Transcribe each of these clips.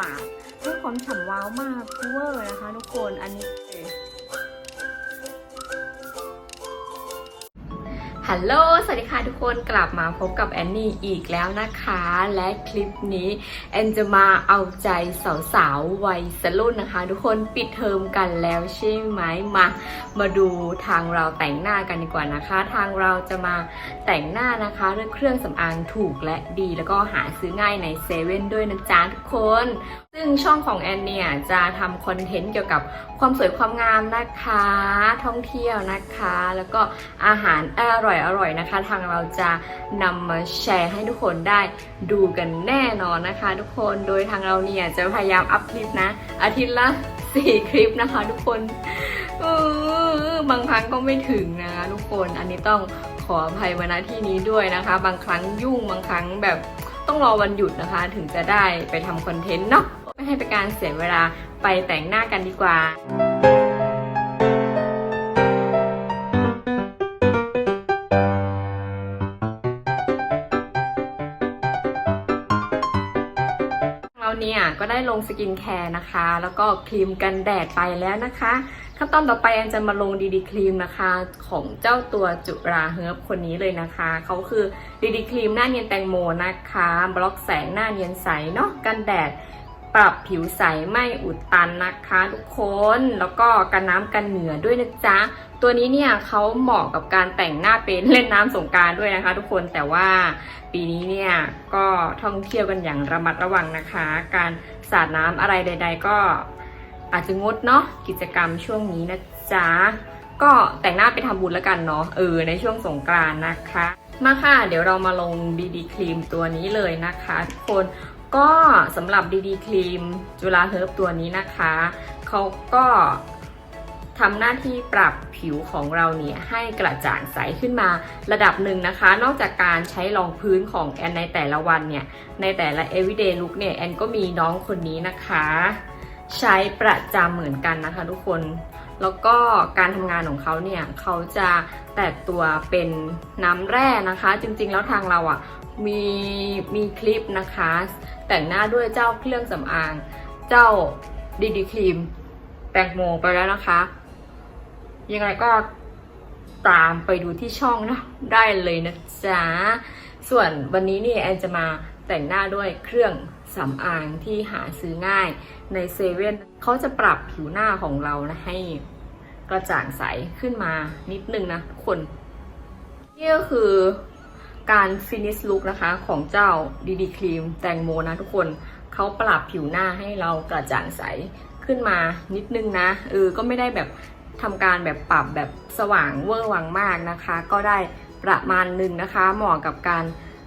ปากด้วยความฉ่ำว้าวมากเวอร์นะคะทุกคนอันนี้ ฮัลโหล สวัสดีค่ะทุกคน กลับมาพบกับแอนนี่อีกแล้วนะคะ และคลิปนี้แอนจะมาเอาใจสาวๆ วัยสรุ่นนะคะ ทุกคนปิดเทอมกันแล้วใช่ไหมมา มาดูทางเราแต่งหน้ากันดีกว่านะคะ ทางเราจะมาแต่งหน้านะคะด้วยเครื่องสำอางถูกและดี แล้วก็หาซื้อง่ายในเซเว่นด้วยนะจ๊ะทุกคน ซึ่งช่องของแอนเนี่ยจะทำคอนเทนต์เกี่ยวกับความสวยความงามนะคะ ท่องเที่ยวนะคะ แล้วก็อาหารอร่อยอร่อยๆนะคะ ทางเราจะนำมาแชร์ให้ทุกคนได้ดูกันแน่นอนนะคะ ทุกคนโดยทางเราเนี่ยจะพยายามอัพคลิปนะ อาทิตย์ละ4คลิปนะคะ ทุกคนเออบางครั้งก็ไม่ถึงนะคะทุกคนอันนี้ต้องขออภัยมาณที่นี้ด้วยนะคะ บางครั้งยุ่งบางครั้งแบบต้องรอวันหยุดนะคะ ถึงจะได้ไปทำคอนเทนต์เนาะไม่ให้เป็นการเสียเวลาไปแต่งหน้ากันดีกว่า ก็ได้ลงสกินแคร์นะคะ แล้วก็ครีมกันแดดไปแล้วนะคะขั้นตอนต่อไปแอนจะมาลงดีดีครีมนะคะ ของเจ้าตัวจุราเฮิร์บคนนี้เลยนะคะเขาคือดีดีครีมหน้าเนียนแตงโมนะคะ บล็อกแสงหน้าเนียนใสเนาะกันแดด ปรับผิวใสไม่อุดตันนะคะทุกคนแล้วก็กันน้ำกันเหงื่อด้วยนะจ๊ะ ตัวนี้เนี่ยเขาเหมาะกับการแต่งหน้าเป็นเล่นน้ำสงการด้วยนะคะ ทุกคนแต่ว่าปีนี้เนี่ยก็ท่องเที่ยวกันอย่างระมัดระวังนะคะ การสาดน้ำอะไรใด ๆ ก็อาจจะงดเนาะกิจกรรมช่วงนี้นะจ๊ะก็แต่งหน้าไปทำบุญแล้วกันเนาะเออในช่วงสงกรานนะคะ มาค่ะ เดี๋ยวเรามาลงดีดีครีมตัวนี้เลยนะคะทุกคน ก็สำหรับดีดีครีมจุฬาเฮิร์บตัวนี้นะคะ เขาก็ทำหน้าที่ปรับผิวของเราเนี่ยให้กระจ่างใสขึ้นมาระดับหนึ่งนะคะ นอกจากการใช้รองพื้นของแอนในแต่ละวันเนี่ย ในแต่ละ everyday look เนี่ยแอนก็มีน้องคนนี้นะคะ ใช้ประจำเหมือนกันนะคะทุกคน แล้วก็การทำงานของเขาเนี่ยเขาจะแตกตัวเป็นน้ำแร่นะคะ จริงๆแล้วทางเราอะ่ะ มีมีคลิปนะคะ แต่งหน้าด้วยเจ้าเครื่องสำอาง เจ้าดีดีครีม แตงโมไปแล้วนะคะ ยังไงก็ตามไปดูที่ช่องนะได้เลยนะจ๊ะ ส่วนวันนี้เนี่ยแอนจะมาแต่งหน้าด้วยเครื่องสำอางที่หาซื้อง่ายในเซเว่นเขาจะปรับผิวหน้าของเรานะให้กระจ่างใสขึ้นมานิดนึงนะทุกคน นี่ก็คือ การฟินิชลุคนะคะของเจ้าดีดีครีมแตงโมนะทุกคนเขาปรับผิวหน้าให้เรากระจ่างใสขึ้นมานิดนึงนะเออก็ไม่ได้แบบทำการแบบปรับแบบสว่างเวอร์วังมากนะคะ ก็ได้ประมาณหนึ่งนะคะ เหมาะกับการ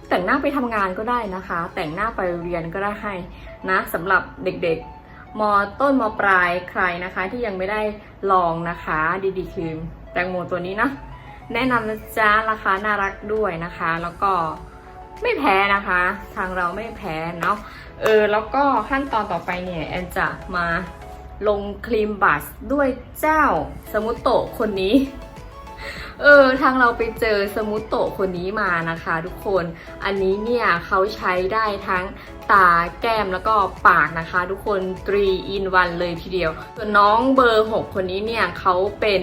แต่งหน้าไปทำงานก็ได้นะคะ แต่งหน้าไปเรียนก็ได้ให้นะสำหรับเด็กๆมต้นมปลายใครนะคะ ที่ยังไม่ได้ลองนะคะดีดีครีมแตงโมตัวนี้นะ แนะนำนะจ๊ะราคาน่ารักด้วยนะคะ แล้วก็ไม่แพ้นะคะ ทางเราไม่แพ้เนาะเออแล้วก็ขั้นตอนต่อไปเนี่ยแอนจะมาลงครีมบัสด้วยเจ้าสมุตโตคนนี้ เออทางเราไปเจอสมุตโตคนนี้มานะคะทุกคนอันนี้เนี่ยเขาใช้ได้ทั้งตาแก้มแล้วก็ปากนะคะ ทุกคน3 in 1เลยทีเดียว ส่วนน้องเบอร์ 6 คนนี้เนี่ยเขาเป็น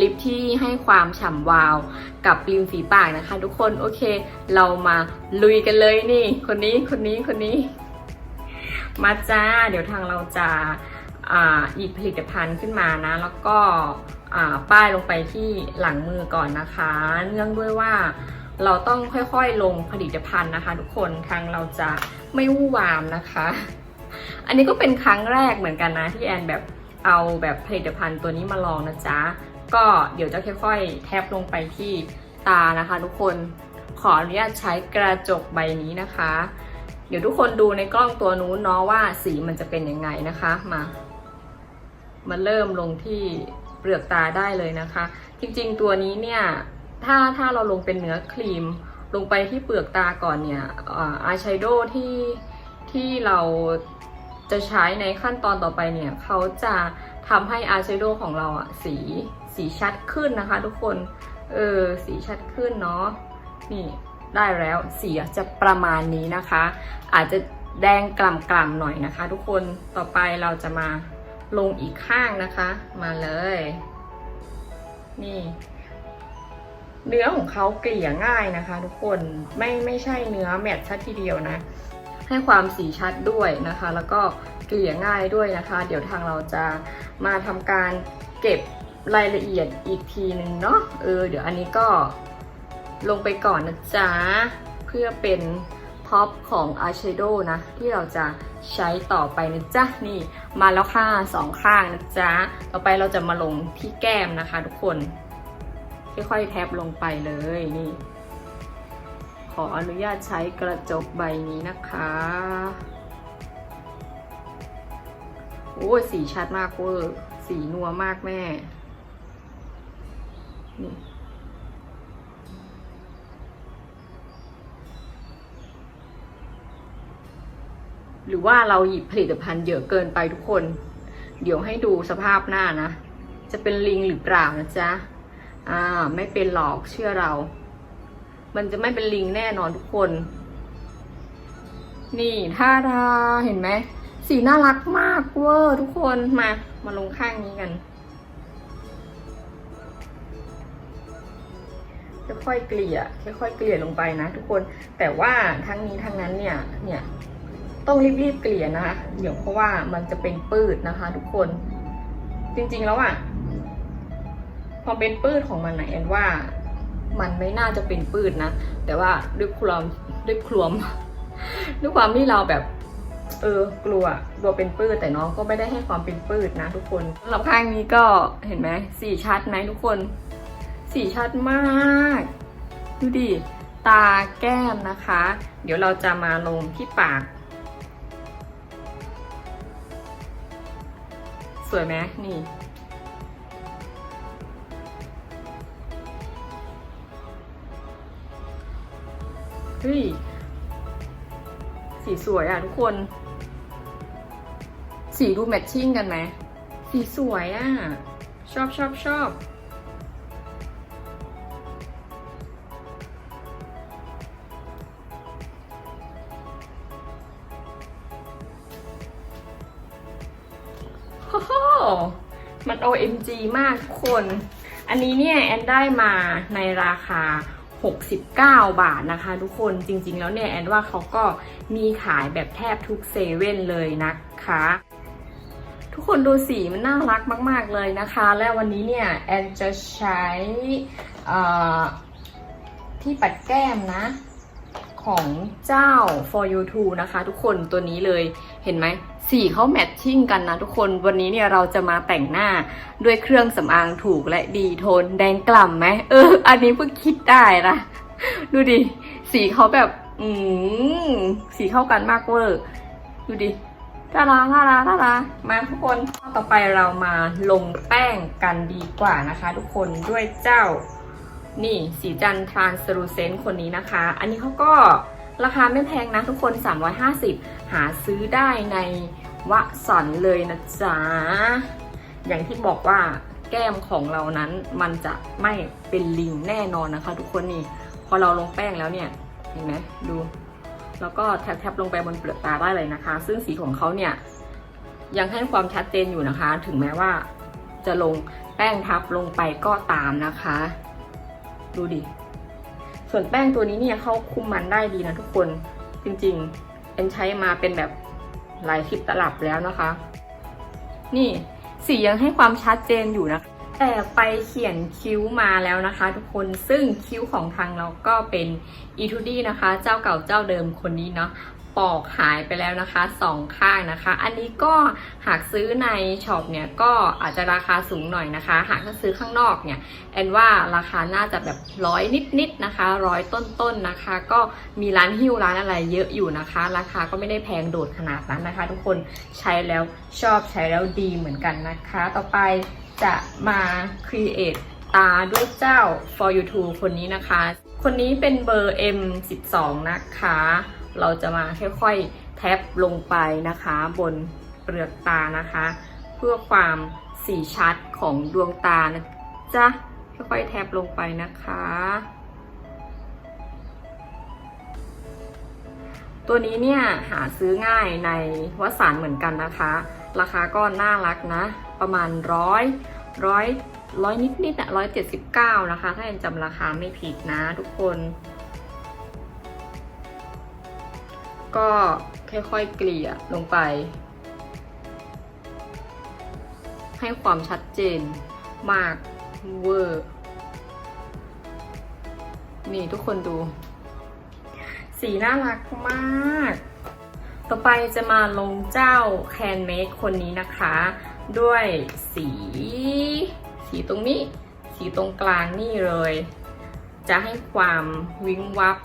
ลิปที่ให้ความฉ่ำวาวกับริมฝีปากนะคะ ทุกคนโอเค เรามาลุยกันเลยนี่ คนนี้คนนี้คนนี้ มาจ้า เดี๋ยวทางเราจะอ่าหยิบผลิตภัณฑ์ขึ้นมานะ แล้วก็ ป้ายลงไปที่หลังมือก่อนนะคะ เนื่องด้วยว่าเราต้องค่อยๆลงผลิตภัณฑ์นะคะ ทุกคนทางเราจะไม่วู่วามนะคะ อันนี้ก็เป็นครั้งแรกเหมือนกันนะที่แอนแบบเอาแบบผลิตภัณฑ์ตัวนี้มาลองนะจ๊ะ ก็เดี๋ยวจะค่อยๆ แทบลงไปที่ตานะคะ ทุกคนขออนุญาตใช้กระจกใบนี้นะคะ เดี๋ยวทุกคนดูในกล้องตัวนู้นเนาะว่าสีมันจะเป็นยังไงนะคะมา มาเริ่มลงที่ เปลือกตาได้เลยนะคะ จริงๆตัวนี้เนี่ยถ้าถ้าเราลงเป็นเนื้อครีม ลงไปที่เปลือกตาก่อนเนี่ยอายแชโดว์ที่ที่เราจะใช้ในขั้นตอนต่อไปเนี่ยเขาจะทำให้อายแชโดว์ของเราอะสีสีชัดขึ้นนะคะทุกคน เออสีชัดขึ้นเนาะนี่ได้แล้วสีจะประมาณนี้นะคะ อาจจะแดงกล่ำๆหน่อยนะคะ ทุกคนต่อไปเราจะมา ลงอีกข้างนะคะ มาเลย นี่ เนื้อของเขาเกลี่ยง่ายนะคะ ทุกคนไม่ไม่ใช่เนื้อแมทชัดทีเดียวนะ ให้ความสีชัดด้วยนะคะ แล้วก็เกลี่ยง่ายด้วยนะคะ เดี๋ยวทางเราจะมาทำการเก็บรายละเอียดอีกทีหนึ่งเนาะเออเดี๋ยวอันนี้ก็ลงไปก่อนนะจ๊ะเพื่อเป็น พ็อปของอายแชโดว์นะ ที่เราจะใช้ต่อไปนะจ๊ะ นี่มาแล้วค่ะสองข้างนะจ๊ะ ต่อไปเราจะมาลงที่แก้มนะคะทุกคน ค่อยๆแทบลงไปเลยนี่ ขออนุญาตใช้กระจกใบนี้นะคะโอ้สีชัดมากเวอร์สีนัวมากแม่นี่ หรือว่าเราหยิบผลิตภัณฑ์เยอะเกินไปทุกคน เดี๋ยวให้ดูสภาพหน้านะ จะเป็นลิงหรือเปล่านะจ๊ะ อ่า ไม่เป็นหรอกเชื่อเรา มันจะไม่เป็นลิงแน่นอนทุกคน นี่ท่าดาเห็นไหม สีน่ารักมากเวอร์ทุกคน มา มาลงข้างนี้กัน ค่อยๆเกลี่ยค่อยๆเกลี่ยลงไปนะทุกคน แต่ว่าทั้งนี้ทั้งนั้นเนี่ย เนี่ย ต้องรีบๆเกลี่ยนะคะเดี๋ยวเพราะว่ามันจะเป็นปืดนะคะ ทุกคน จริงๆแล้วอะ่ะพอเป็นปืดของมันนะแอนว่า มันไม่น่าจะเป็นปืดนะ แต่ว่าด้วยความด้วยคลวม ด้วยความที่เราแบบ เออกลัวกลัวเป็นปืดแต่น้องก็ไม่ได้ให้ความเป็นปืดนะ ทุกคนสำหรับข้างนี้ก็เห็นไหมสีชัดไหมทุกคน สีชัดมากดูดิตาแก้มนะคะ เดี๋ยวเราจะมาลงที่ปาก สวยไหมนี่ เฮ้ย สีสวยอะทุกคน สีดูแมทชิ่งกันไหม สีสวยอะ ชอบชอบชอบ มัน OMG มากทุกคน อันนี้เนี่ยแอนได้มาในราคา 69 บาทนะคะ ทุกคน จริง ๆ แล้วเนี่ยแอนว่าเขาก็มีขายแบบแทบทุกเซเว่นเลยนะคะ ทุกคนดูสีมันน่ารักมาก ๆ เลยนะคะ และวันนี้เนี่ยแอนจะใช้ที่ปัดแก้มนะ ของเจ้า for you to นะคะ ทุกคนตัวนี้เลย เห็นไหม สีเขาแมทชิ่งกันนะทุกคนวันนี้เนี่ยเราจะมาแต่งหน้าด้วยเครื่องสำอางถูกและดีโทนแดงกล่ำไหมเออ อันนี้เพิ่งคิดได้นะดูดิ สีเขาแบบ อืมสีเข้ากันมากเวอร์ดูดิน่ารักน่ารักน่ารักมาทุกคนต่อไปเรามาลงแป้งกันดีกว่านะคะ ทุกคนด้วยเจ้า นี่สีจันทรานสรูเซนต์คนนี้นะคะ อันนี้เขาก็ราคาไม่แพงนะทุกคน 350หาซื้อได้ในวะสันเลยนะจ๊ะ อย่างที่บอกว่าแก้มของเรานั้นมันจะไม่เป็นลิงแน่นอนนะคะ ทุกคนนี่พอเราลงแป้งแล้วเนี่ยเห็นไหมดู แล้วก็แทบๆลงไปบนเปลือกตาได้เลยนะคะ ซึ่งสีของเขาเนี่ยยังให้ความชัดเจนอยู่นะคะ ถึงแม้ว่าจะลงแป้งทับลงไปก็ตามนะคะ ดูดิ ส่วนแป้งตัวนี้เนี่ยเขาคุมมันได้ดีนะทุกคนจริงๆ เป็นใช้มาเป็นแบบหลายสิบตลับแล้วนะคะ นี่สียังให้ความชัดเจนอยู่นะคะแต่ไปเขียนคิ้วมาแล้วนะคะ ทุกคนซึ่งคิ้วของทางเราก็เป็นอีทูดี้นะคะ เจ้าเก่าเจ้าเดิมคนนี้เนาะ ปอกหายไปแล้วนะคะสองข้างนะคะ อันนี้ก็หากซื้อในช็อปเนี่ยก็อาจจะราคาสูงหน่อยนะคะ หากถ้าซื้อข้างนอกเนี่ยแอนว่าราคาน่าจะแบบร้อยนิดๆนะคะร้อยต้นๆนะคะ ก็มีร้านฮิ้วร้านอะไรเยอะอยู่นะคะ ราคาก็ไม่ได้แพงโดดขนาดนั้นนะคะ ทุกคนใช้แล้วชอบใช้แล้วดีเหมือนกันนะคะ ต่อไปจะมา create ตาด้วยเจ้า for you to คนนี้นะคะ คนนี้เป็นเบอร์ M12 นะคะ เราจะมาค่อยๆแท็บลงไปนะคะ บนเปลือกตานะคะ เพื่อความสีชัดของดวงตานะจ๊ะค่อยๆแท็บลงไปนะคะตัวนี้เนี่ยหาซื้อง่ายในวัสานเหมือนกันนะคะ ราคาก็น่ารักนะ ประมาณร้อยร้อยร้อยนิดนิดๆอะร้อยเจ็ดสิบเก้านะคะ ถ้ายังจำราคาไม่ผิดนะทุกคน ก็ค่อยๆเกลี่ยลงไป ให้ความชัดเจนมากเวอร์นี่ทุกคนดู สีน่ารักมาก ต่อไปจะมาลงเจ้าแคนเมคคนนี้นะคะ ด้วยสี สีตรงนี้ สีตรงกลางนี่เลย จะให้ความวิ้งวับ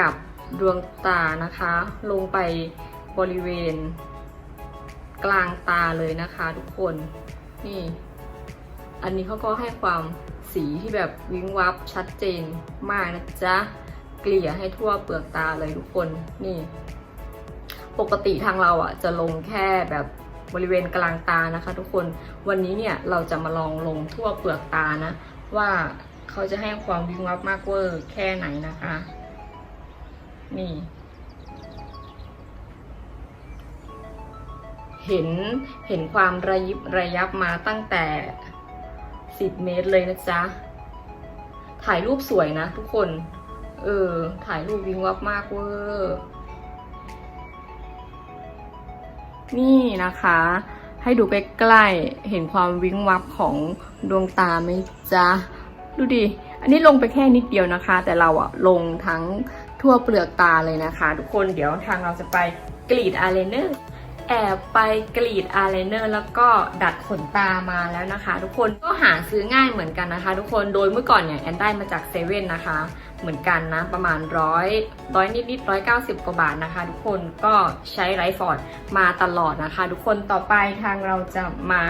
กับ ดวงตานะคะ ลงไปบริเวณ กลางตาเลยนะคะทุกคนนี่ อันนี้เขาก็ให้ความสีที่แบบวิ้งวับชัดเจนมากนะจ๊ะเกลี่ยให้ทั่วเปลือกตาเลยทุกคนนี่ ปกติทางเราอะ จะลงแค่แบบบริเวณกลางตานะคะ ทุกคนวันนี้เนี่ยเราจะมาลองลงทั่วเปลือกตานะ ว่าเขาจะให้ความวิ้งวับมากเวอร์แค่ไหนนะคะ นี่ เห็นเห็นความระยิบระยับมาตั้งแต่10เมตรเลยนะจ๊ะ ถ่ายรูปสวยนะทุกคน เออ ถ่ายรูปวิงวับมากเวอร์นี่นะคะ ให้ดูใกล้ๆเห็นความวิงวับของดวงตาไหมจ๊ะ ดูดิ อันนี้ลงไปแค่นิดเดียวนะคะ แต่เราอะลงทั้ง ทั่วเปลือกตาเลยนะคะ ทุกคนเดี๋ยวทางเราจะไปกรีดอายไลเนอร์แอบไปกรีดอายไลเนอร์แล้วก็ดัดขนตามาแล้วนะคะ ทุกคนก็หาซื้อง่ายเหมือนกันนะคะ ทุกคนโดยเมื่อก่อนเนี่ยแอนได้มาจากเซเว่นนะคะ เหมือนกันนะ ประมาณร้อยร้อยนิดนิดร้อยเก้าสิบกว่าบาทนะคะ ทุกคนก็ใช้ไรฟอร์ดมาตลอดนะคะ ทุกคนต่อไปทางเราจะมา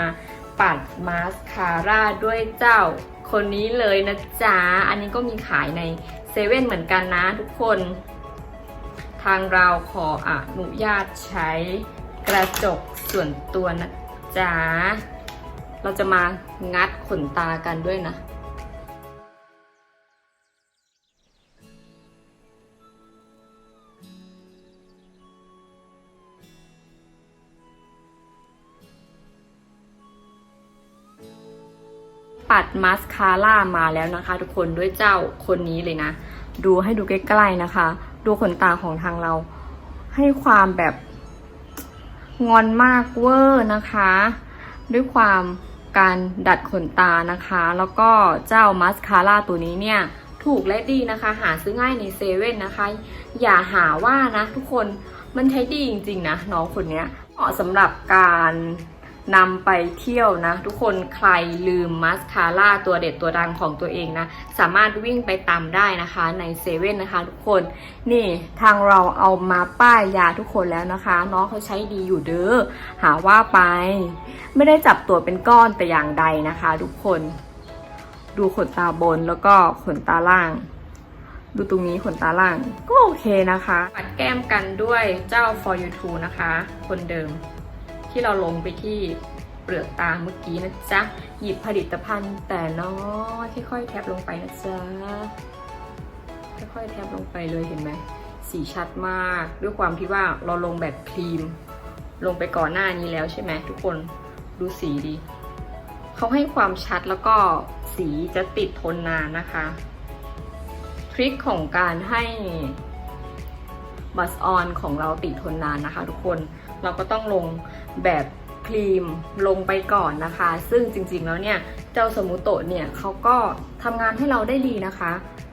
ปัดมาสคาร่าด้วยเจ้าคนนี้เลยนะจ๊ะ อันนี้ก็มีขายใน เซเว่นเหมือนกันนะทุกคน ทางเราขออนุญาตใช้กระจกส่วนตัวนะจ๊ะ เราจะมางัดขนตากันด้วยนะปัดมาสคาร่ามาแล้วนะคะ ทุกคนด้วยเจ้าคนนี้เลยนะ ดูให้ดูใกล้ๆนะคะ ดูขนตาของทางเรา ให้ความแบบงอนมากเวอร์นะคะ ด้วยความการดัดขนตานะคะ แล้วก็เจ้ามาสคาร่าตัวนี้เนี่ย ถูกและดีนะคะ หาซื้อง่ายในเซเว่นนะคะ อย่าหาว่านะทุกคนมันใช้ดีจริงๆนะน้องคนนี้เหมาะสำหรับการ นำไปเที่ยวนะ ทุกคนใครลืมมาสคาร่าตัวเด็ดตัวดังของตัวเองนะ สามารถวิ่งไปตามได้นะคะในเซเว่นนะคะ ทุกคนนี่ทางเราเอามาป้ายยาทุกคนแล้วนะคะ น้องเขาใช้ดีอยู่เด้อหาว่าไป ไม่ได้จับตัวเป็นก้อนแต่อย่างใดนะคะ ทุกคน ดูขนตาบนแล้วก็ขนตาล่างดูตรงนี้ขนตาล่างก็โอเคนะคะปัดแก้มกันด้วยเจ้า for you to นะคะ คนเดิม ที่เราลงไปที่เปลือกตาเมื่อกี้นะจ๊ะ หยิบผลิตภัณฑ์แต่น้อยค่อยๆแทบลงไปนะจ๊ะ ค่อยๆแทบลงไปเลยเห็นไหมสีชัดมาก ด้วยความที่ว่าเราลงแบบครีม ลงไปก่อนหน้านี้แล้วใช่ไหมทุกคนดูสีดีเขาให้ความชัดแล้วก็สีจะติดทนนานนะคะ ทริคของการให้บัสออนของเราติดทนนานนะคะ ทุกคนเราก็ต้องลง แบบครีมลงไปก่อนนะคะ ซึ่งจริงๆแล้วเนี่ย เจ้าสมุโตะเนี่ยเขาก็ทำงานให้เราได้ดีนะคะ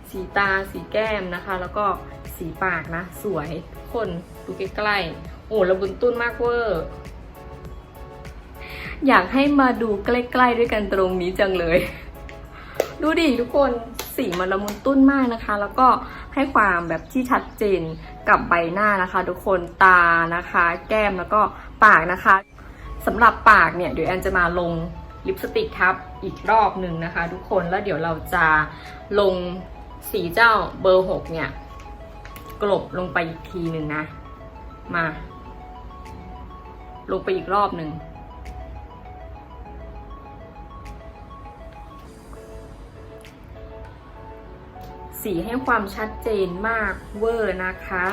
สีตาสีแก้มนะคะ แล้วก็สีปากนะ สวยคนดูใกล้ๆโอ้ระบุญตุ้นมากเวอร์อยากให้มาดูใกล้ๆด้วยกันตรงนี้จังเลย ดูดิทุกคนสีมันละมุนตุ้นมากนะคะ แล้วก็ให้ความแบบที่ชัดเจนกับใบหน้านะคะ ทุกคนตานะคะ แก้มแล้วก็ ปากนะคะสำหรับปากเนี่ยเดี๋ยวแอนจะมาลงลิปสติกทับอีกรอบหนึ่งนะคะ ทุกคนแล้วเดี๋ยวเราจะลงสีเจ้าเบอร์หกเนี่ยกลบลงไปอีกทีหนึ่งนะ มา ลงไปอีกรอบหนึ่งสีให้ความชัดเจนมากเวอร์นะคะ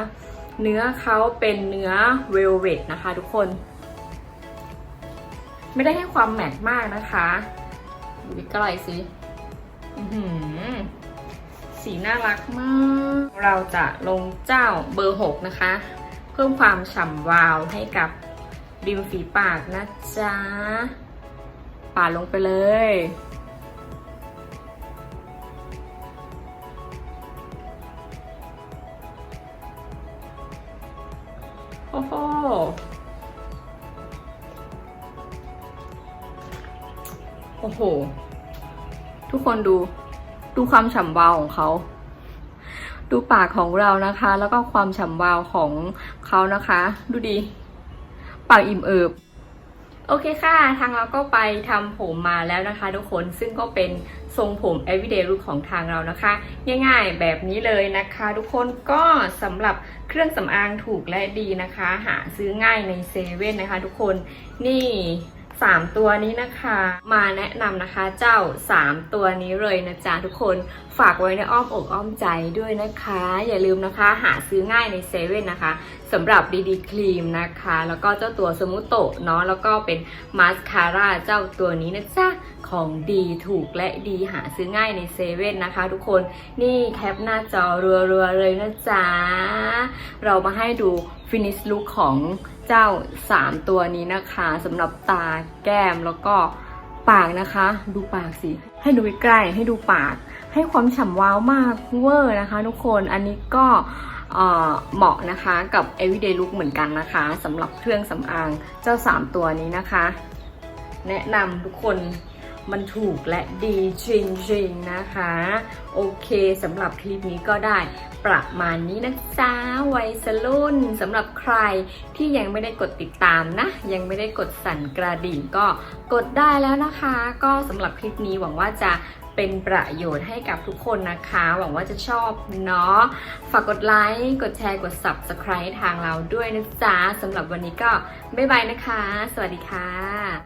เนื้อเขาเป็นเนื้อเวลเว t นะคะทุกคน ไม่ได้ให้ความแมตต์มากนะคะดูใกล้ๆสิอื้อหือสีน่ารักมาก เราจะลงเจ้าเบอร์ 6 นะคะ เพิ่มความฉ่ำวาวให้กับริมฝีปากนะจ๊ะปาดลงไปเลย โอ้โห ทุกคนดู ดูความฉ่ำวาวของเขา ดูปากของเรานะคะ แล้วก็ความฉ่ำวาวของเขานะคะ ดูดี ปากอิ่มเอิบ โอเคค่ะ ทางเราก็ไปทำผมมาแล้วนะคะทุกคน ซึ่งก็เป็นทรงผม everyday look ของทางเรานะคะ ง่ายๆแบบนี้เลยนะคะ ทุกคนก็สำหรับเครื่องสำอางถูกและดีนะคะ หาซื้อง่ายในเซเว่นนะคะ ทุกคนนี่ 3 ตัวนี้นะคะ มาแนะนำนะคะเจ้า 3 ตัวนี้เลยนะจ๊ะทุกคนฝากไว้ในอ้อมอกอ้อมใจด้วยนะคะ อย่าลืมนะคะหาซื้อง่ายในเซเว่นนะคะสำหรับดีดีครีมนะคะ แล้วก็เจ้าตัวสมูโตะเนาะแล้วก็เป็นมาสคาร่าเจ้าตัวนี้นะจ๊ะของดีถูกและดีหาซื้อง่ายในเซเว่นนะคะ ทุกคนนี่แคปหน้าจอรัวๆเลยนะจ๊ะเรามาให้ดูฟินิชลุคของ เจ้า 3 ตัวนี้นะคะสำหรับตาแก้มแล้วก็ปากนะคะ ดูปากสิ ให้ดูใกล้ให้ดูปาก ให้ความฉ่ำว้าวมากเวอร์นะคะ ทุกคนอันนี้ก็เอ่อเหมาะนะคะกับ everyday look เหมือนกันนะคะสำหรับเครื่องสำอางเจ้า 3 ตัวนี้นะคะ แนะนำทุกคน มันถูกและดีจริงๆนะคะ โอเคสำหรับคลิปนี้ก็ได้ประมาณนี้นะจ๊ะวัยสรุ่นสำหรับใครที่ยังไม่ได้กดติดตามนะ ยังไม่ได้กดสั่นกระดิ่งก็กดได้แล้วนะคะ ก็สำหรับคลิปนี้หวังว่าจะเป็นประโยชน์ให้กับทุกคนนะคะ หวังว่าจะชอบเนาะ ฝากกดไลค์ กดแชร์ กด subscribe ทางเราด้วยนะจ๊ะสำหรับวันนี้ก็บ๊ายบายนะคะ สวัสดีค่ะ